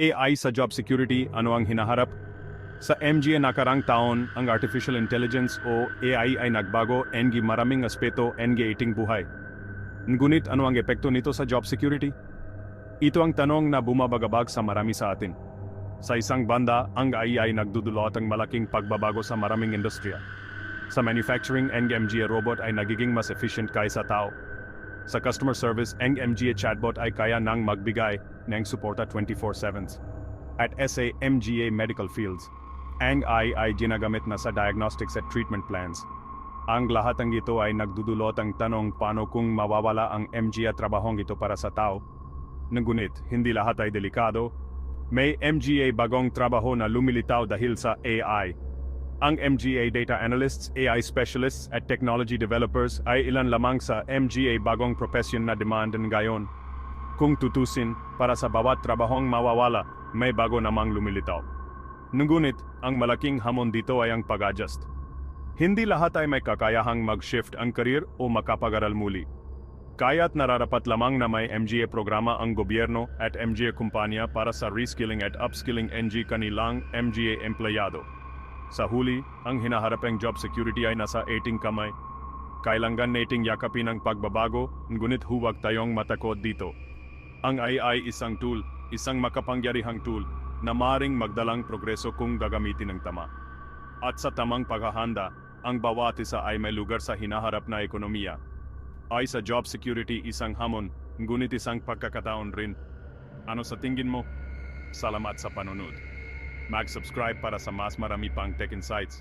AI sa job security, ano ang hinaharap? Sa MGA nakarang taon, ang artificial intelligence o AI ay nagbago engi maraming aspeto engi iting buhay. Ngunit ano ang epekto nito sa job security? Ito ang tanong na bumabagabag sa marami sa atin. Sa isang banda, ang AI ay nagdudulot ang malaking pagbabago sa maraming industriya. Sa manufacturing, ang MGA robot ay nagiging mas efficient kaysa tao. Sa customer service, ang MGA chatbot ay kaya nang magbigay ng suporta 24-7. At SA MGA medical fields, ang AI ay ginagamit na sa diagnostics at treatment plans. Ang lahat ng ito ay nagdudulot ang tanong paano kung mawawala ang MGA trabahong ito para sa tao. Ngunit, hindi lahat ay delikado. May MGA bagong trabaho na lumilitaw dahil sa AI. Ang MGA data analysts, AI specialists at technology developers ay ilan lamang sa MGA bagong profession na demand ngayon. Kung tutusin, para sa bawat trabahong mawawala, may bago namang lumilitaw. Ngunit, ang malaking hamon dito ay ang pag-adjust. Hindi lahat ay may kakayahang mag-shift ang career o makapag-aral muli. Kaya't nararapat lamang na may MGA programa ang gobyerno at MGA kumpanya para sa reskilling at upskilling NG kanilang MGA empleyado. Sa huli, ang hinaharapang job security ay nasa 18 kamay. Kailangan nating yakapin ang pagbabago, ngunit huwag tayong matakot dito. Ang AI isang tool, isang makapangyarihang tool, na maring magdalang progreso kung gagamitin ng tama. At sa tamang paghahanda, ang bawat isa ay may lugar sa hinaharap na ekonomiya. Ay sa job security isang hamon, ngunit isang pagkakataon rin. Ano sa tingin mo? Salamat sa panunod. Mag-subscribe para sa mas marami pang tech insights.